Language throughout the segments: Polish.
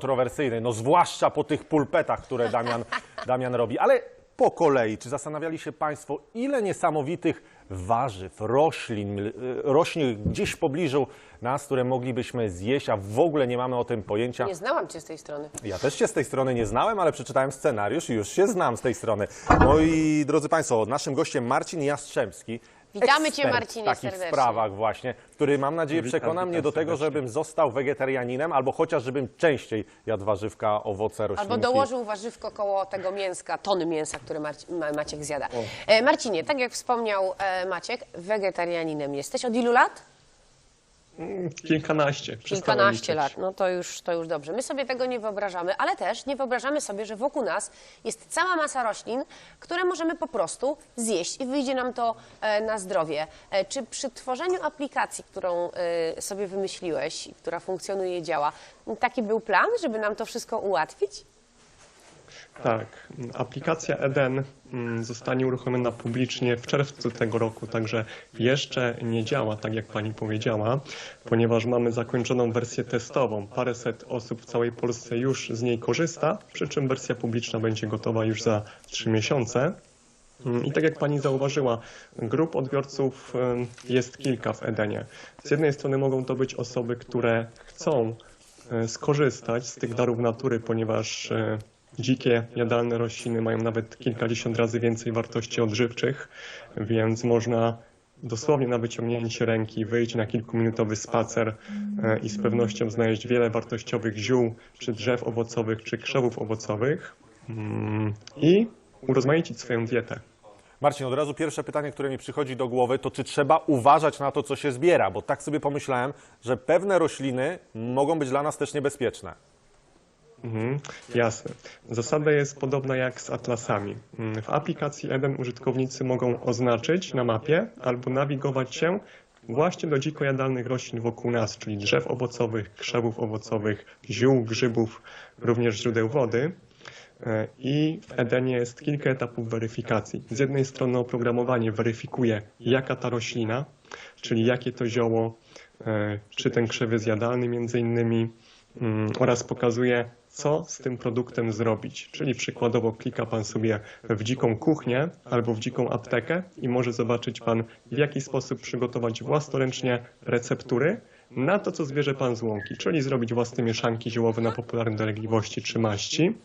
kontrowersyjnej, no zwłaszcza po tych pulpetach, które Damian, Damian robi. Ale po kolei, czy zastanawiali się Państwo, ile niesamowitych warzyw, roślin, y, rośnie gdzieś w pobliżu nas, które moglibyśmy zjeść, a w ogóle nie mamy o tym pojęcia? Nie znałam cię z tej strony. Ja też się z tej strony nie znałem, ale przeczytałem scenariusz i już się znam z tej strony. No i drodzy Państwo, naszym gościem Marcin Jastrzębski. Witamy cię, Marcinie, w takich serdecznie. sprawach właśnie, który mam nadzieję Witam, przekona mnie do tego, serdecznie. żebym został wegetarianinem albo chociaż żebym częściej jadł warzywka, owoce, roślinki. Albo dołożył warzywko koło tego mięska, tony mięsa, które Marci- Ma- Maciek zjada. E, Marcinie, tak jak wspomniał e, Maciek, wegetarianinem jesteś. Od ilu lat? Kilkanaście. Kilkanaście lat. No to już, to już dobrze. My sobie tego nie wyobrażamy, ale też nie wyobrażamy sobie, że wokół nas jest cała masa roślin, które możemy po prostu zjeść i wyjdzie nam to e, na zdrowie. E, Czy przy tworzeniu aplikacji, którą e, sobie wymyśliłeś, i która funkcjonuje i działa, taki był plan, żeby nam to wszystko ułatwić? Tak. Aplikacja Eden mm, zostanie uruchomiona publicznie w czerwcu tego roku, także jeszcze nie działa, tak jak Pani powiedziała, ponieważ mamy zakończoną wersję testową. Paręset osób w całej Polsce już z niej korzysta, przy czym wersja publiczna będzie gotowa już za trzy miesiące. Mm, I tak jak Pani zauważyła, grup odbiorców em, jest kilka w Edenie. Z jednej strony mogą to być osoby, które chcą e, skorzystać z tych darów natury, ponieważ e, dzikie, jadalne rośliny mają nawet kilkadziesiąt razy więcej wartości odżywczych, więc można dosłownie na wyciągnięcie ręki wyjść na kilkuminutowy spacer e, i z pewnością znaleźć wiele wartościowych ziół, czy drzew owocowych, czy krzewów owocowych mm, i urozmaicić swoją dietę. Marcin, od razu pierwsze pytanie, które mi przychodzi do głowy, to czy trzeba uważać na to, co się zbiera? Bo tak sobie pomyślałem, że pewne rośliny mogą być dla nas też niebezpieczne. Mhm, jasne. Zasada jest podobna jak z atlasami. Mm, W aplikacji Eden użytkownicy mogą oznaczyć na mapie albo nawigować się właśnie do dziko jadalnych roślin wokół nas, czyli drzew owocowych, krzewów owocowych, ziół, grzybów, również źródeł wody. E, I w Edenie jest kilka etapów weryfikacji. Z jednej strony oprogramowanie weryfikuje, jaka ta roślina, czyli jakie to zioło, e, czy ten krzew jest jadalny między innymi, mm, oraz pokazuje, co z tym produktem zrobić. Czyli przykładowo klika Pan sobie w dziką kuchnię albo w dziką aptekę i może zobaczyć Pan, w jaki sposób przygotować własnoręcznie receptury na to, co zbierze Pan z łąki, czyli zrobić własne mieszanki ziołowe na popularne dolegliwości czy maści.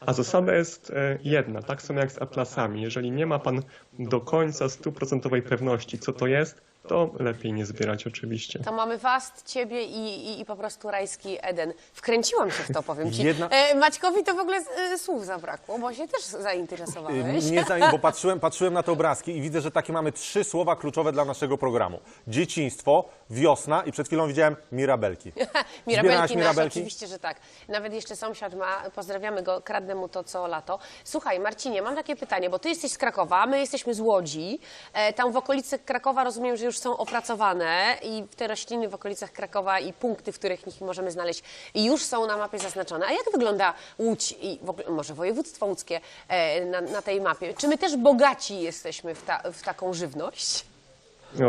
A zasada jest e, jedna, tak samo jak z atlasami. Jeżeli nie ma Pan do końca stuprocentowej pewności, co to jest, to lepiej nie zbierać oczywiście. To mamy was, ciebie i, i, i po prostu rajski Eden. Wkręciłam się w to, powiem ci. Jedna- E, Maćkowi to w ogóle e, słów zabrakło, bo się też zainteresowałeś. Nie za, bo patrzyłem, patrzyłem na te obrazki i widzę, że takie mamy trzy słowa kluczowe dla naszego programu. Dzieciństwo, wiosna i przed chwilą widziałem mirabelki. Zbierałaś Mirabelki nasze, mirabelki? oczywiście, że tak. Nawet jeszcze sąsiad ma, pozdrawiamy go, kradnę mu to co lato. Słuchaj, Marcinie, mam takie pytanie, bo ty jesteś z Krakowa, my jesteśmy z Łodzi. E, tam w okolicy Krakowa rozumiem, że już są opracowane i te rośliny w okolicach Krakowa i punkty, w których ich możemy znaleźć, już są na mapie zaznaczone. A jak wygląda Łódź i ogóle, może województwo łódzkie e, na, na tej mapie? Czy my też bogaci jesteśmy w, ta, w taką żywność?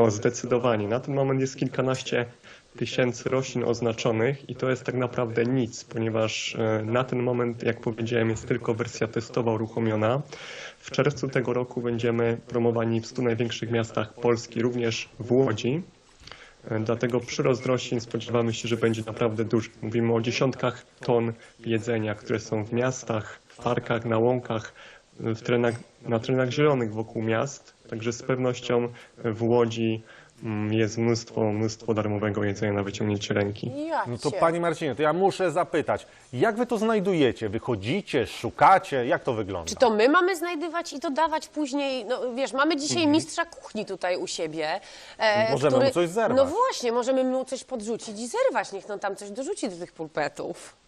O, zdecydowanie. Na ten moment jest kilkanaście tysięcy roślin oznaczonych i to jest tak naprawdę nic, ponieważ e, na ten moment, jak powiedziałem, jest tylko wersja testowa uruchomiona. W czerwcu tego roku będziemy promowani w 100 największych miastach Polski, również w Łodzi. E, Dlatego przyrost roślin spodziewamy się, że będzie naprawdę duży. Mówimy o dziesiątkach ton jedzenia, które są w miastach, w parkach, na łąkach, w terenach, na terenach zielonych wokół miast. Także z pewnością w Łodzi jest mnóstwo, mnóstwo darmowego jedzenia na wyciągnięcie ręki. Ja No to cię. Panie Marcinie, to ja muszę zapytać, jak Wy to znajdujecie? Wychodzicie, szukacie? Jak to wygląda? Czy to my mamy znajdywać i dodawać później? No wiesz, mamy dzisiaj Mhm. mistrza kuchni tutaj u siebie. e, Możemy mu coś zerwać. No właśnie, możemy mu coś podrzucić i zerwać. Niech on tam coś dorzuci do tych pulpetów.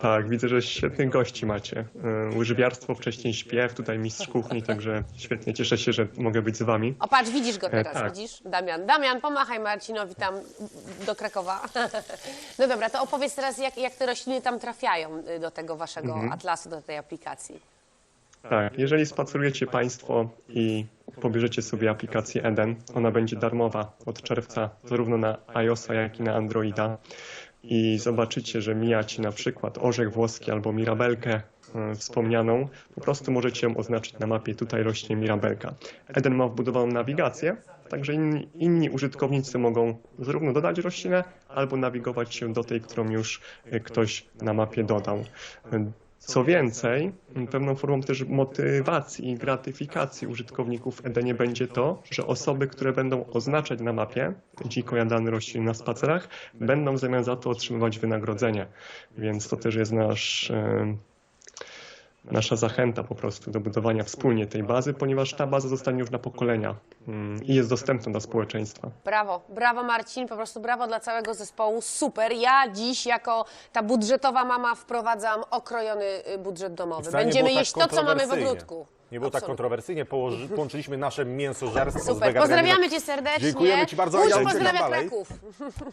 Tak, widzę, że świetnych gości macie. E, Łyżwiarstwo, wcześniej śpiew, tutaj mistrz kuchni, także świetnie. Cieszę się, że mogę być z wami. O patrz, widzisz go teraz, tak. widzisz? Damian. Damian, pomachaj Marcinowi tam do Krakowa. No dobra, to opowiedz teraz, jak, jak te rośliny tam trafiają y, do tego waszego Mhm. atlasu, do tej aplikacji. Tak, jeżeli spacerujecie Państwo i pobierzecie sobie aplikację Eden, ona będzie darmowa od czerwca zarówno na iOSa, jak i na Androida. I zobaczycie, że mija Ci na przykład orzech włoski albo mirabelkę e, wspomnianą, po prostu możecie ją oznaczyć na mapie, tutaj rośnie mirabelka. Eden ma wbudowaną nawigację, także inni, inni użytkownicy mogą zarówno dodać roślinę, albo nawigować się do tej, którą już e, ktoś na mapie dodał. Co więcej, pewną formą też motywacji i gratyfikacji użytkowników w Edenie będzie to, że osoby, które będą oznaczać na mapie dziko jadane rośliny na spacerach, będą w zamian za to otrzymywać wynagrodzenie. Więc to też jest nasz, nasza zachęta po prostu do budowania wspólnie tej bazy, ponieważ ta baza zostanie już na pokolenia mm, i jest dostępna dla społeczeństwa. Brawo, brawo Marcin, po prostu brawo dla całego zespołu, super. Ja dziś jako ta budżetowa mama wprowadzam okrojony y, budżet domowy. Będziemy tak jeść to, co mamy w ogródku. Nie było tak Absolutnie. kontrowersyjnie, położy, połączyliśmy nasze mięsożerstwo z Super, weganizmem. pozdrawiamy Cię serdecznie. Dziękujemy Ci bardzo. Łódź Ja pozdrawia. Kraków.